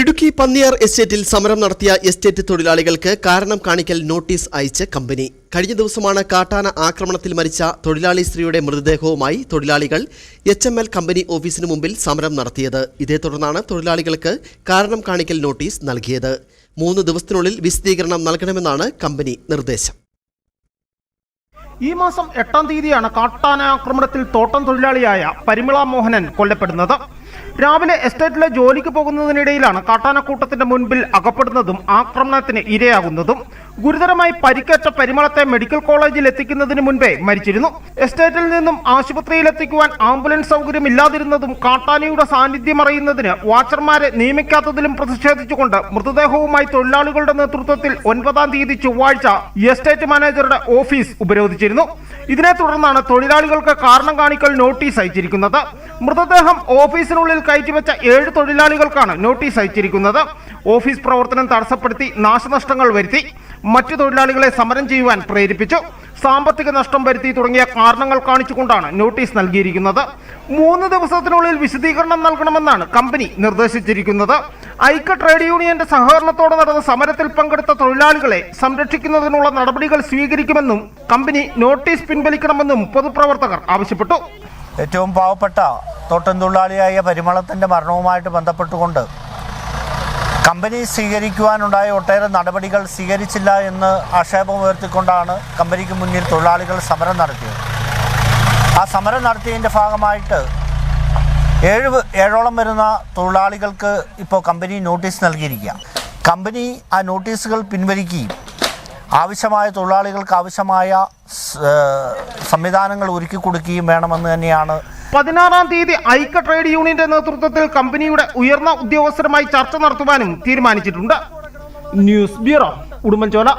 ഇടുക്കി പന്നിയാർ എസ്റ്റേറ്റിൽ സമരം നടത്തിയ എസ്റ്റേറ്റ് തൊഴിലാളികൾക്ക് കാരണം കാണിക്കൽ നോട്ടീസ് അയച്ച് കമ്പനി. കഴിഞ്ഞ ദിവസമാണ് കാട്ടാന ആക്രമണത്തിൽ മരിച്ച തൊഴിലാളി സ്ത്രീയുടെ മൃതദേഹവുമായി തൊഴിലാളികൾ എച്ച് എം എൽ കമ്പനി ഓഫീസിന് മുമ്പിൽ സമരം നടത്തിയത്. ഇതേ തുടർന്നാണ് തൊഴിലാളികൾക്ക് കാരണം കാണിക്കൽ നോട്ടീസ് നൽകിയത്. മൂന്ന് ദിവസത്തിനുള്ളിൽ വിശദീകരണം നൽകണമെന്നാണ് കമ്പനി നിർദ്ദേശം. ഈ മാസം എട്ടാം തീയതിയാണ് കാട്ടാന ആക്രമണത്തിൽ തോട്ടം തൊഴിലാളിയായ പരിമിള മോഹനൻ കൊല്ലപ്പെടുന്നത്. രാവിലെ എസ്റ്റേറ്റിലെ ജോലിക്ക് പോകുന്നതിനിടയിലാണ് കാട്ടാനക്കൂട്ടത്തിന്റെ മുൻപിൽ അകപ്പെടുന്നതും ആക്രമണത്തിന് ഇരയാകുന്നതും. ഗുരുതരമായി പരിക്കേറ്റ പരിമളത്തെ മെഡിക്കൽ കോളേജിൽ എത്തിക്കുന്നതിന് മുൻപേ മരിച്ചിരുന്നു. എസ്റ്റേറ്റിൽ നിന്നും ആശുപത്രിയിൽ എത്തിക്കുവാൻ ആംബുലൻസ് സൗകര്യം ഇല്ലാതിരുന്നതും കാട്ടാനയുടെ സാന്നിധ്യം അറിയുന്നതിന് വാച്ചർമാരെ നിയമിക്കാത്തതിലും പ്രതിഷേധിച്ചുകൊണ്ട് മൃതദേഹവുമായി തൊഴിലാളികളുടെ നേതൃത്വത്തിൽ ഒൻപതാം തീയതി ചൊവ്വാഴ്ച എസ്റ്റേറ്റ് മാനേജറുടെ ഓഫീസ് ഉപരോധിച്ചിരുന്നു. ഇതിനെ തുടർന്നാണ് തൊഴിലാളികൾക്ക് കാരണം കാണിക്കൽ നോട്ടീസ് അയച്ചിരിക്കുന്നത്. മൃതദേഹം ഓഫീസിനുള്ളിൽ കയറ്റിവെച്ച ഏഴ് തൊഴിലാളികൾക്കാണ് നോട്ടീസ് അയച്ചിരിക്കുന്നത്. ഓഫീസ് പ്രവർത്തനം തടസ്സപ്പെടുത്തി നാശനഷ്ടങ്ങൾ വരുത്തി. മറ്റു തൊഴിലാളികളെ സമരം ചെയ്യുവാൻ പ്രേരിപ്പിച്ചു. സാമ്പത്തിക നഷ്ടം വരുത്തി തുടങ്ങിയ കാരണങ്ങൾ കാണിച്ചുകൊണ്ടാണ് നോട്ടീസ് നൽകിയിരിക്കുന്നത്. മൂന്ന് ദിവസത്തിനുള്ളിൽ വിശദീകരണം നൽകണമെന്നാണ് കമ്പനി നിർദ്ദേശിച്ചിരിക്കുന്നത്. ഐക്യ ട്രേഡ് യൂണിയന്റെ സഹകരണത്തോടെ നടന്ന സമരത്തിൽ പങ്കെടുത്ത തൊഴിലാളികളെ സംരക്ഷിക്കുന്നതിനുള്ള നടപടികൾ സ്വീകരിക്കുമെന്നും കമ്പനി നോട്ടീസ് പിൻവലിക്കണമെന്നും പൊതുപ്രവർത്തകർ ആവശ്യപ്പെട്ടു. ഏറ്റവും പാവപ്പെട്ട തോട്ടം തൊഴിലാളിയായ പരിമളത്തിന്റെ മരണവുമായിട്ട് ബന്ധപ്പെട്ടുകൊണ്ട് കമ്പനി സ്വീകരിക്കുവാനുണ്ടായ ഒട്ടേറെ നടപടികൾ സ്വീകരിച്ചില്ല എന്ന് ആക്ഷേപം ഉയർത്തിക്കൊണ്ടാണ് കമ്പനിക്ക് മുന്നിൽ തൊഴിലാളികൾ സമരം നടത്തിയത്. ആ സമരം നടത്തിയതിന്റെ ഭാഗമായിട്ട് ഏഴ് ഏഴോളം വരുന്ന തൊഴിലാളികൾക്ക് ഇപ്പോൾ കമ്പനി നോട്ടീസ് നൽകിയിരിക്കുക കമ്പനി ആ നോട്ടീസുകൾ പിൻവലിക്കുകയും ആവശ്യമായ തൊഴിലാളികൾക്ക് ആവശ്യമായ സംവിധാനങ്ങൾ ഒരുക്കി കൊടുക്കുകയും വേണമെന്ന് തന്നെയാണ് പതിനാറാം തീയതി ഐക്യ ട്രേഡ് യൂണിയന്റെ നേതൃത്വത്തിൽ കമ്പനിയുടെ ഉയർന്ന ഉദ്യോഗസ്ഥരുമായി ചർച്ച നടത്തുവാനും തീരുമാനിച്ചിട്ടുണ്ട്. News bureau Udumbanchola.